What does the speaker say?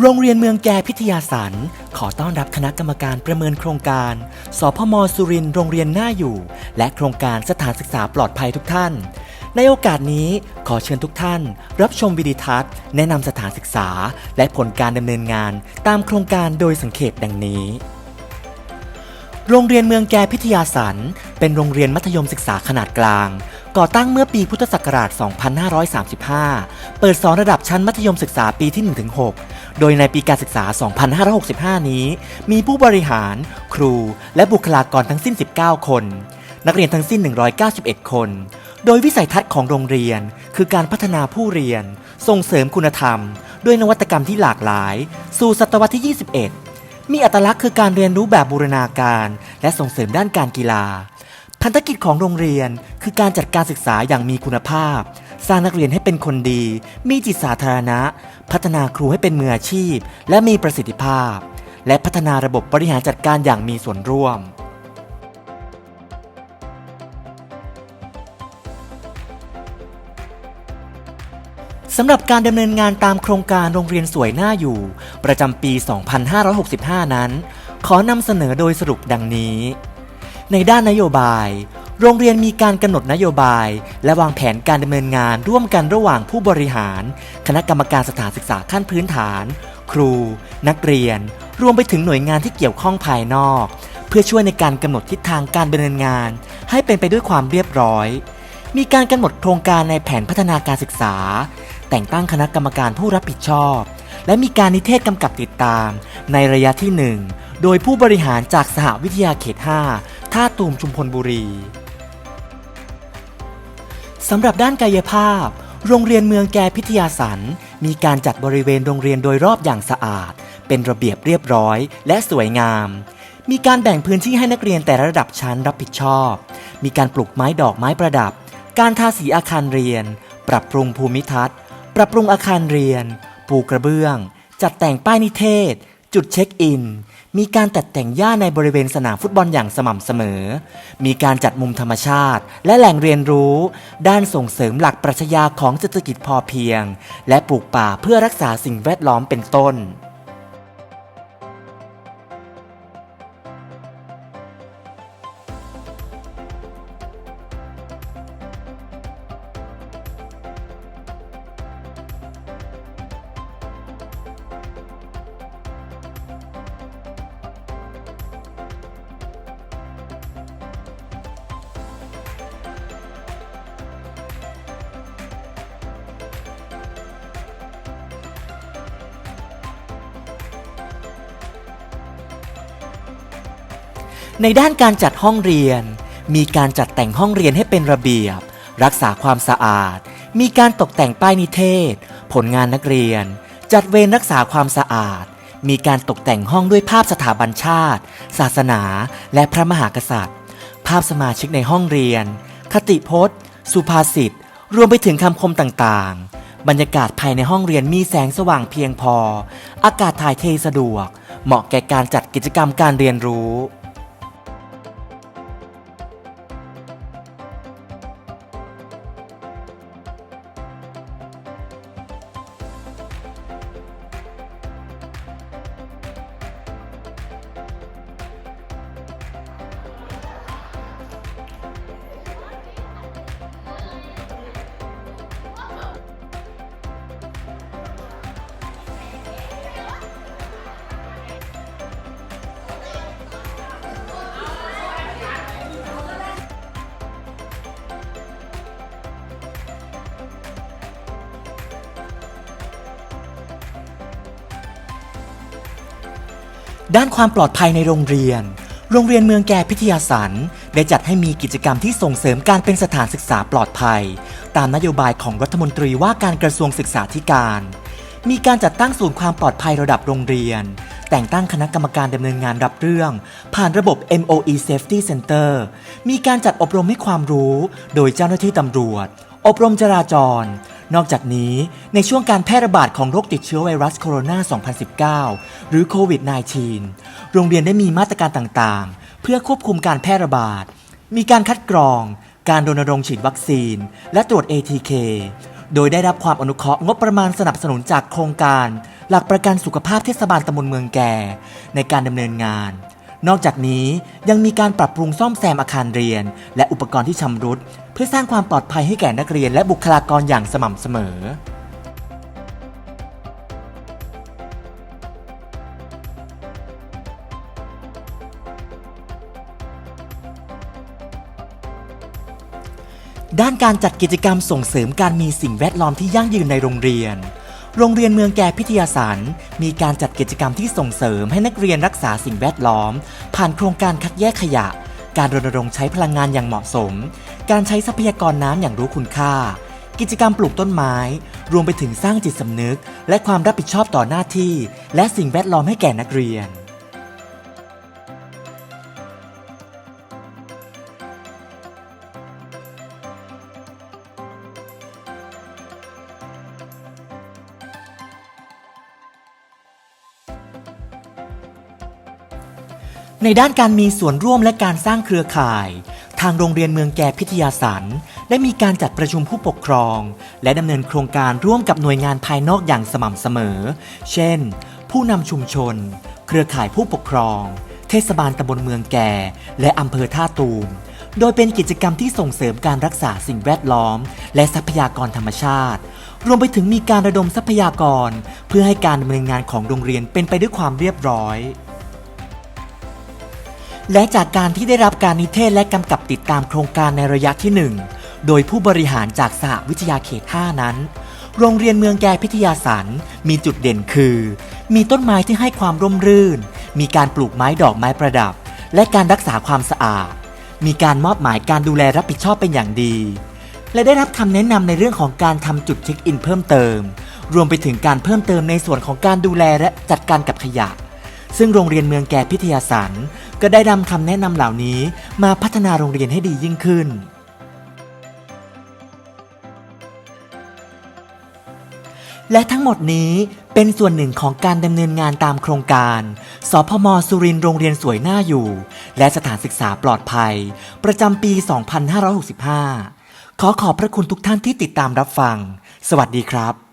โรงเรียนเมืองแกพิทยาสันขอต้อนรับคณะกรรมการประเมินโครงการ สพมสุรินทร์โรงเรียนหน่าอยู่ และโครงการสถานศึกษาปลอดภัยทุกท่าน ในโอกาสนี้ขอเชิญทุกท่าน รับชมวิดีทัศน์ แนะนำสถานศึกษา และผลการดำเนินงาน ตามโครงการโดยสังเขปดังนี้ โรงเรียนเมืองแกพิทยาสันเป็นโรงเรียนมัธยมศึกษาขนาดกลาง ก่อตั้งเมื่อปีพุทธศักราช 2535 เปิดสอนระดับชั้นมัธยมศึกษาปีที่ 1-6 โดยในปีการศึกษา 2565 นี้ มีผู้บริหาร ครู และบุคลากรทั้งสิ้น 19 คน นักเรียนทั้งสิ้น 191 คน โดยวิสัยทัศน์ของโรงเรียน คือการพัฒนาผู้เรียน ส่งเสริมคุณธรรม ด้วยนวัตกรรมที่หลากหลาย สู่ศตวรรษที่ 21 มีอัตลักษณ์คือการเรียนรู้แบบบูรณาการ และส่งเสริมด้านการกีฬา พันธกิจของโรงเรียนคือการจัดการศึกษาอย่างมีคุณภาพ สร้างนักเรียนให้เป็นคนดี มีจิตสาธารณะ พัฒนาครูให้เป็นมืออาชีพ และมีประสิทธิภาพ และพัฒนาระบบบริหารจัดการอย่างมีส่วนร่วม สำหรับการดำเนินงานตามโครงการโรงเรียนสวยหน่าอยู่ ประจำปี 2565 นั้น ขอนำเสนอโดยสรุปดังนี้ ในด้านนโยบาย โรงเรียนมีการกำหนดนโยบาย และวางแผนการดำเนินงานร่วมกันระหว่างผู้บริหาร คณะกรรมการสถานศึกษาขั้นพื้นฐาน ครู นักเรียน รวมไปถึงหน่วยงานที่เกี่ยวข้องภายนอก เพื่อช่วยในการกำหนดทิศทางการดำเนินงาน ให้เป็นไปด้วยความเรียบร้อย มีการกำหนดโครงการในแผนพัฒนาการศึกษา แต่งตั้งคณะกรรมการผู้รับผิดชอบ และมีการนิเทศกำกับติดตาม ในระยะที่ 1โดยผู้บริหารจากสหวิทยาเขต 5 ท่าตูมชุมพลบุรีสำหรับด้านกายภาพ โรงเรียนเมืองแกพิทยาสันมีการจัดบริเวณโรงเรียนโดยรอบอย่างสะอาด เป็นระเบียบเรียบร้อย และสวยงาม มีการแบ่งพื้นที่ให้นักเรียนแต่ละระดับชั้นรับผิดชอบ มีการปลูกไม้ดอกไม้ประดับ การทาสีอาคารเรียน ปรับปรุงภูมิทัศน์ ปรับปรุงอาคารเรียน ปูกระเบื้อง จัดแต่งป้ายนิเทศ จุดเช็คอิน มีการตัดแต่งหญ้าในบริเวณสนามฟุตบอลอย่างสม่ำเสมอ มีการจัดมุมธรรมชาติ และแหล่งเรียนรู้ ด้านส่งเสริมหลักปรัชญาของเศรษฐกิจพอเพียง และปลูกป่าเพื่อรักษาสิ่งแวดล้อมเป็นต้น ในด้านการจัดห้องเรียน มีการจัดแต่งห้องเรียนให้เป็นระเบียบ รักษาความสะอาด มีการตกแต่งป้ายนิเทศ ผลงานนักเรียน จัดเวรรักษาความสะอาด มีการตกแต่งห้องด้วยภาพสถาบันชาติ ศาสนา และพระมหากษัตริย์ ภาพสมาชิกในห้องเรียน คติพจน์ สุภาษิต รวมไปถึงคำคมต่างๆ บรรยากาศภายในห้องเรียนมีแสงสว่างเพียงพอ อากาศถ่ายเทสะดวก เหมาะแก่การจัดกิจกรรมการเรียนรู้ ด้านความปลอดภัยในโรงเรียน โรงเรียนเมืองแก่พิทยาสันได้จัดให้มีกิจกรรมที่ส่งเสริมการเป็นสถานศึกษาปลอดภัย ตามนโยบายของรัฐมนตรีว่าการกระทรวงศึกษาธิการ มีการจัดตั้งศูนย์ความปลอดภัยระดับโรงเรียน แต่งตั้งคณะกรรมการดำเนินงานรับเรื่อง ผ่านระบบ MOE Safety Center มีการจัดอบรมให้ความรู้ โดยเจ้าหน้าที่ตำรวจ อบรมจราจร นอกจากนี้ในช่วงการแพร่ระบาดของโรคติดเชื้อไวรัสโคโรนา 2019 หรือโควิด -19 โรงเรียนได้มีมาตรการต่างๆ เพื่อควบคุมการแพร่ระบาด มีการคัดกรอง การรณรงค์ฉีดวัคซีน และตรวจ ATK โดยได้รับความอนุเคราะห์งบประมาณสนับสนุนจากโครงการ หลักประกันสุขภาพเทศบาลตำบลเมืองแก่ ในการดำเนินงาน นอกจากนี้ยังมีการปรับปรุงซ่อมแซมอาคารเรียน และอุปกรณ์ที่ชำรุด เพื่อสร้างความปลอดภัยให้แก่นักเรียนและบุคลากรอย่างสม่ำเสมอ ด้านการจัดกิจกรรมส่งเสริมการมีสิ่งแวดล้อมที่ยั่งยืนในโรงเรียน โรงเรียนเมืองแก่พิทยาสารมีการจัดกิจกรรมที่ส่งเสริมให้นักเรียนรักษาสิ่งแวดล้อม ผ่านโครงการคัดแยกขยะ การรณรงค์ใช้พลังงานอย่างเหมาะสม การใช้ทรัพยากรน้ำอย่างรู้คุณค่า กิจกรรมปลูกต้นไม้ รวมไปถึงสร้างจิตสำนึก และความรับผิดชอบต่อหน้าที่ และสิ่งแวดล้อมให้แก่นักเรียน ในด้านการมีส่วนร่วมและการสร้างเครือข่าย ทางโรงเรียนเมืองแก่พิทยาสันได้มีการจัดประชุมผู้ปกครอง และดำเนินโครงการร่วมกับหน่วยงานภายนอกอย่างสม่ำเสมอ เช่น ผู้นำชุมชน เครือข่ายผู้ปกครอง เทศบาลตำบลเมืองแก่ และอำเภอท่าตูม โดยเป็นกิจกรรมที่ส่งเสริมการรักษาสิ่งแวดล้อม และทรัพยากรธรรมชาติ รวมไปถึงมีการระดมทรัพยากร เพื่อให้การดำเนินงานของโรงเรียนเป็นไปด้วยความเรียบร้อย และจากการที่ได้รับการนิเทศและกำกับติดตามโครงการในระยะที่ 1 โดยผู้บริหารจากสหวิทยาเขต 5 นั้น โรงเรียนเมืองแกพิทยาสันมีจุดเด่นคือ มีต้นไม้ที่ให้ความร่มรื่น มีการปลูกไม้ดอกไม้ประดับ และการรักษาความสะอาด มีการมอบหมายการดูแลรับผิดชอบเป็นอย่างดี และได้รับคำแนะนำในเรื่องของการทำจุดเช็คอินเพิ่มเติม รวมไปถึงการเพิ่มเติมในส่วนของการดูแลและจัดการกับขยะ ซึ่งโรงเรียนเมืองแก่พิทยาสันก็ได้นำคำแนะนำเหล่านี้มาพัฒนาโรงเรียนให้ดียิ่งขึ้น และทั้งหมดนี้เป็นส่วนหนึ่งของการดำเนินงานตามโครงการ สพมสุรินโรงเรียนสวยหน่าอยู่ และสถานศึกษาปลอดภัย ประจำปี 2565 ขอขอบพระคุณทุกท่านที่ติดตามรับฟัง สวัสดีครับ